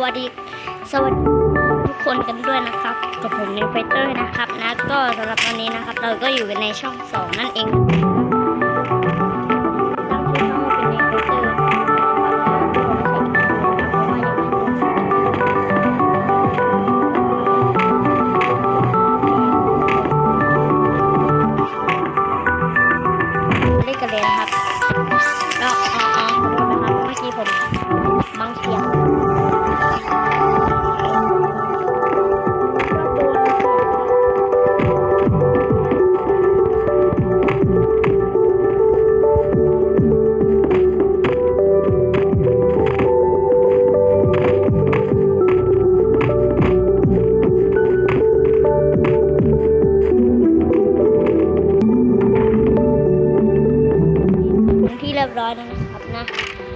วัสดีสวัสดีทุกคนกันด้วยนะครับ กับผมในเฟเตอร์นะครับนะก็สำหรับวันนี้นะครับ เราก็อยู่กันในช่องสองนั่นเอง รียบร้อยนะครับนะ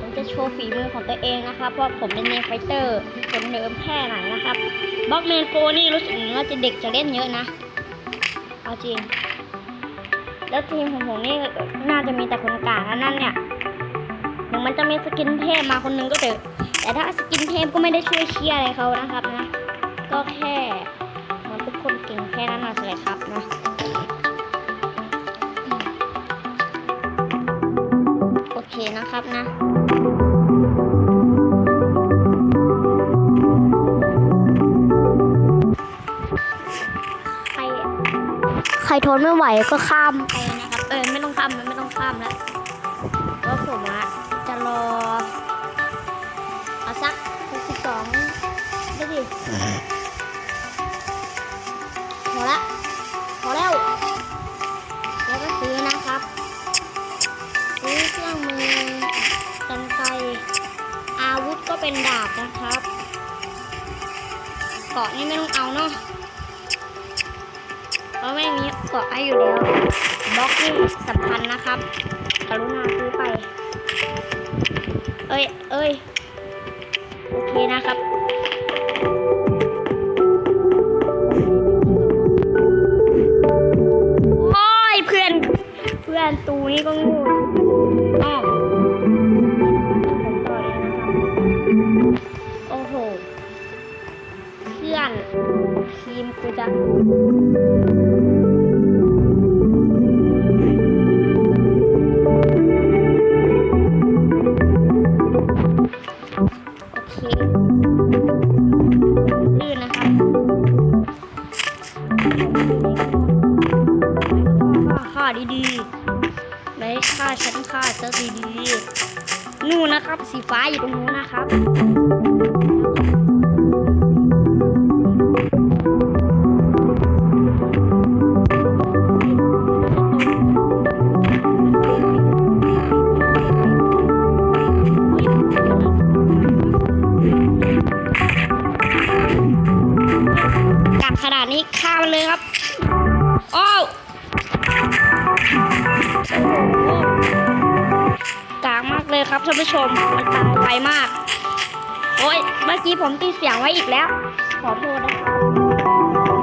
ผมจะโชว์ฝีมือของตัวเองนะครับว่าผมเป็นเนไฟเตอร์คนเดิมแค่ไหนนะครับบล็อกเมนโฟนี่รู้สึกเหมือนว่าจะเด็กจะเล่นเยอะนะเอาจริง แล้วทีมของผมนี่น่าจะมีแต่คนกลางนะนั่นเนี่ยถึงมันจะมีสกินเทพมาคนหนึงก็เถอะแต่ถ้าสกินเทพก็ไม่ได้ช่วยเชียร์อะไรเขานะครับนะ ก็แค่มันเป็นคนเก่งแค่นั้นมาเลยครับนะ นะครับนะใครใครทนไม่ไหวก็ข้ามไปนะ เป็นดาบนะครับเกาะนี่ไม่ต้องเอาเนาะเพราะไม่มีเกาะให้อยู่แล้วบล็อกนี่สำคัญนะครับกรุณาซื้อไป เอ้ยเอ้ยโอเคนะครับโอ้ยเพื่อน เพื่อนตูนี่ก็งูอ้อ ทีมกูจะโอเคลื่นนะครับฆ่าดีๆไม่ฆ่าฉันฆ่าเจ้าดีๆนู่นนะครับ สีฟ้าอยู่ตรงนู้นนะครับ กัดขนาดนี้ฆ่ามันเลยครับโอ้วโอ้โหกลางมากเลยครับท่านผู้ชมมันตายไวมาก โอ้ยเมื่อกี้ผมตีเสียงไว้อีกแล้ว ขอโทษนะครับ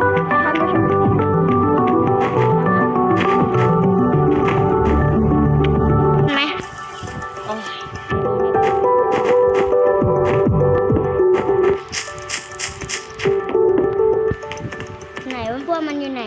ว่ามันอยู่ไหน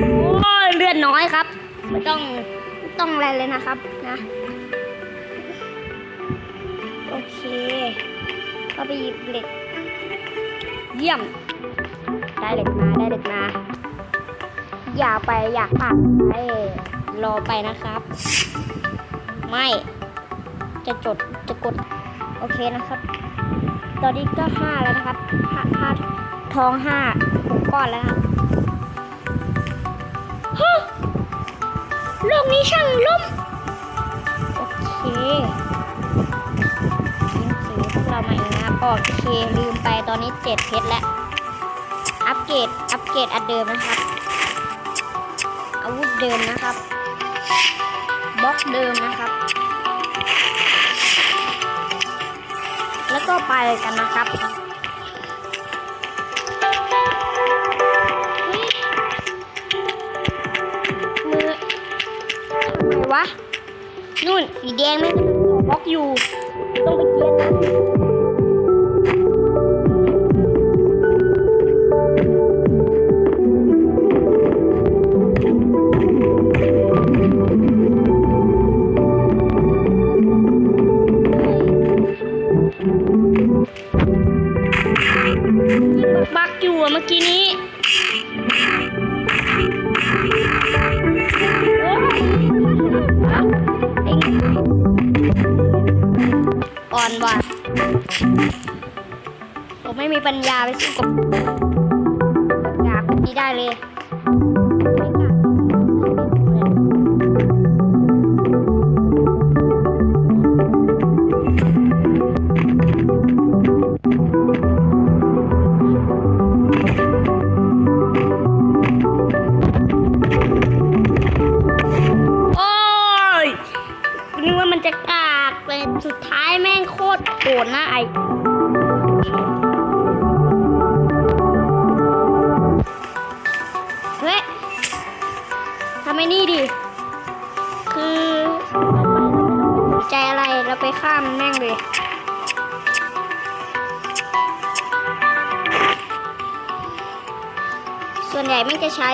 โอ้ยเลือดน้อยครับ ไม่ต้องต้องอะไรเลยนะครับนะ โอเค ก็ไปหยิบเหล็ก เยี่ยม ได้เหล็กมาได้เหล็กมา อย่าไปอยากปากไปรอไปนะครับ ไม่จะจดจะกดโอเคนะครับ ตอนนี้ก็ห้าแล้วนะครับห้าห้าทองห้าหกก้อนแล้วครับฮะโลกนี้ช่างล่มโอเคทีมสีพวกเรามาเองนะครับโอเคลืมไปตอนนี้เจ็ดเพชรแล้ว เกรดอัปเกรดอันเดิมนะครับ อาวุธเดิมนะครับบล็อกเดิมนะครับ แล้วก็ไปกันนะครับมือทำไมวะ นู่นสีแดงไม่กำลังบล็อกอยู่ ต้องไปเกียนนะ เมื่อกี้นี้อ่อนว่ะผมไม่มีปัญญาไปสู้กับกาบนี้ได้เลย สุดท้ายแม่งโคตรโหดนะไอเฮ้ยทำไอ้นี่ดิ คือใจอะไรเราไปข้ามแม่งเลยส่วนใหญ่ไม่งจะใช้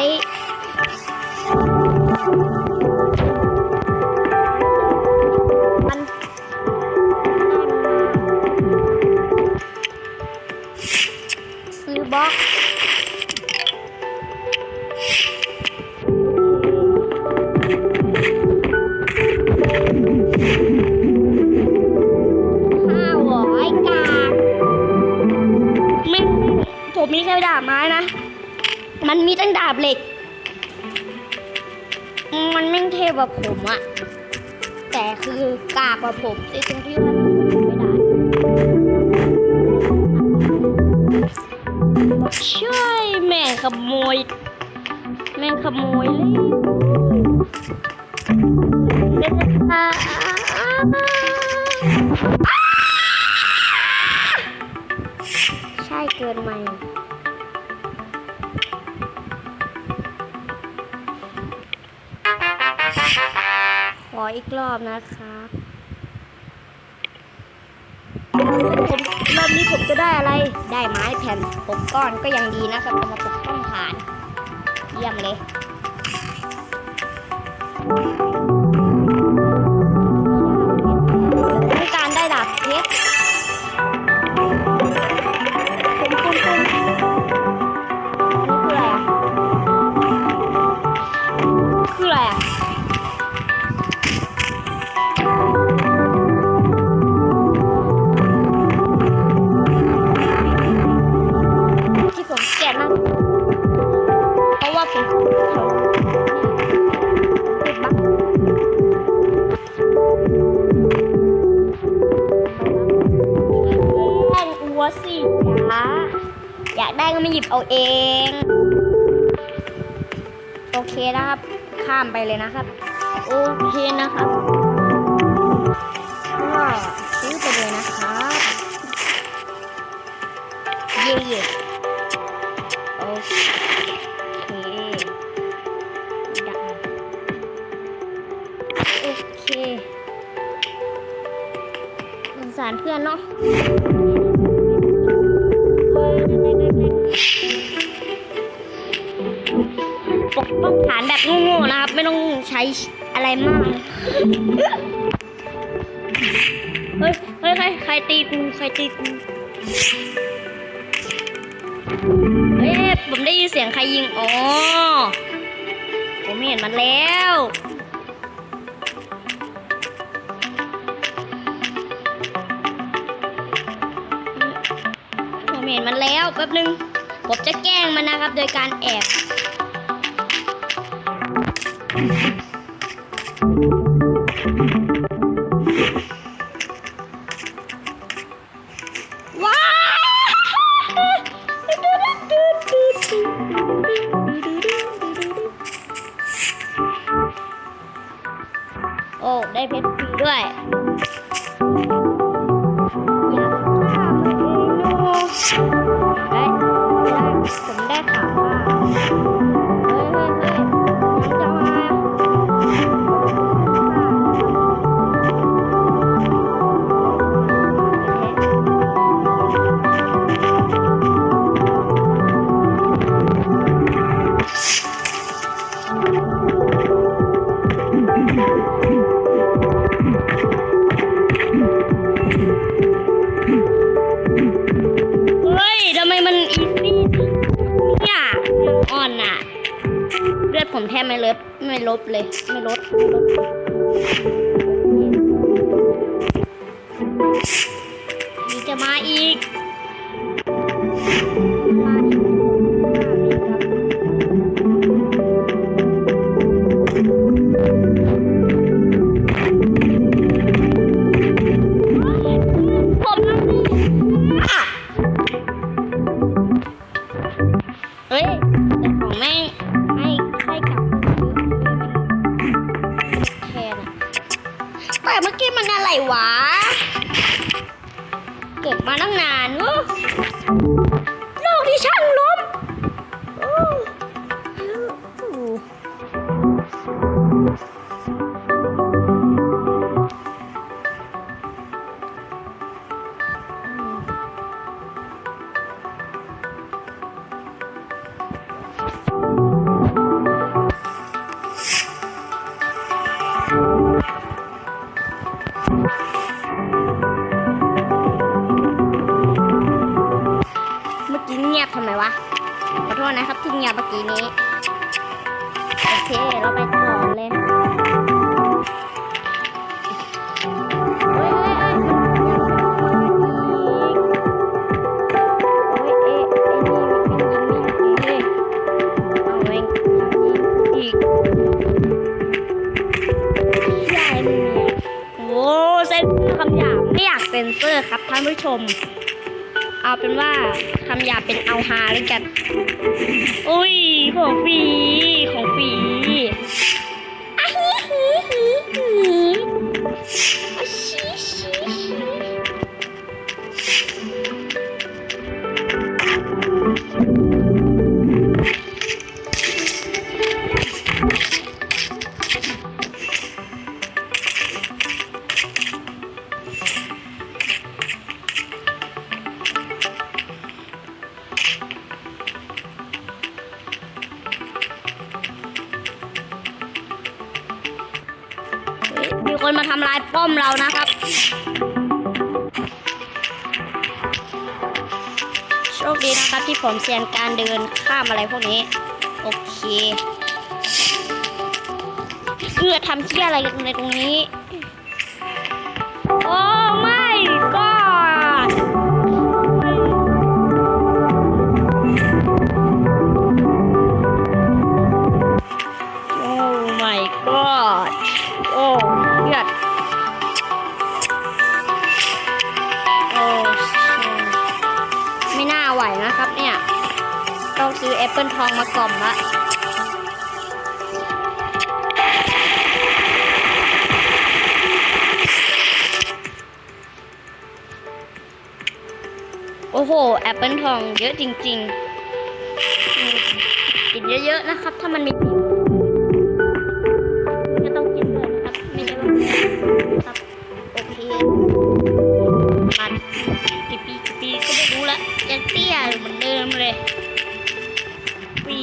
มันแม่งเทพกว่าผมอะแต่คือกากกว่าผมในตรงที่ว่าผมไม่ได้ช่วยแม่งขโมย แม่งขโมยเลยเป็นใช่เกินไหม ออีกรอบนะครับผมรอบนี้ผมจะได้อะไร ได้ไม้แผ่นหกก้อนก็ยังดีนะครับเอมาปกป้องฐาน เยี่ยมเลย อยากได้ก็ไม่หยิบเอาเอง โอเคนะครับ ข้ามไปเลยนะครับ โอเคนะครับก็ซื้อไปเลยนะครับเย่เย่โอเคได้โอเคสงสารเพื่อนเนาะ ช้อะไรมากเฮ้ยเฮ้ยใครใครตีกู ใครตีกู เฮ้ย ผมได้ยินเสียงใครยิง อ๋อ ผมเห็นมันแล้วผมเห็นมันแล้วแป๊บนึง ผมจะแกล้งมันนะครับ โดยการแอบ thank you ไม่ลบเลย ไม่ลดไม่ลดมีจะมาอีก ม เอาเป็นว่าคำหยาบเป็นเอาฮาเลยกัน อุ้ยของฟ คนมาทำลายป้อมเรานะครับ โชคดีนะครับที่ผมเซียนการเดินข้ามอะไรพวกนี้ โอเคเพื่อทำเชี่ยอะไรกันในตรงนี้ โอ้ ทองมากล่อมละโอ้โห แอปเปิลทองเยอะจริงๆ กินเยอะๆนะครับ ถ้ามันมีประโยชน์ก็ต้องกินด้วยนะครับ ไม่ใช่ว่าครับ โอเคมันกี่ปีกี่ปีก็ไม่รู้ละยังเตี้ยเหมือนเดิมเลย รี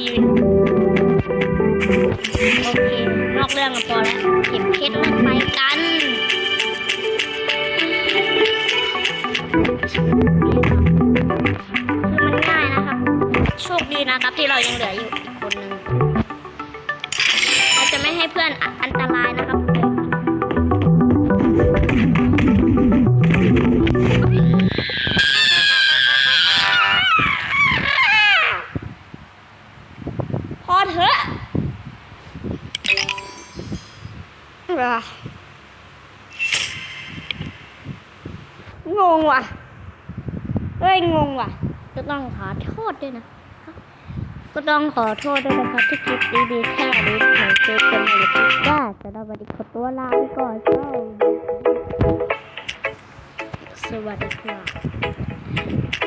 โอเค นอกเรื่องกันพอแล้วเก็บเพชรแล้วไปกันคือมันง่ายนะครับ โชคดีนะครับที่เรายังเหลืออยู่อีกคนนึงเราจะไม่ให้เพื่อนอันตรายนะ เฮ้ยงงว่ะ ก็ต้องขอโทษด้วยนะ ก็ต้องขอโทษด้วยนะครับที่คลิปดีๆแค่นี้ผมเจอกันในคลิปหน้าจะได้วันนี้ขอตัวลาไปก่อนเจ้าสวัสดีครับ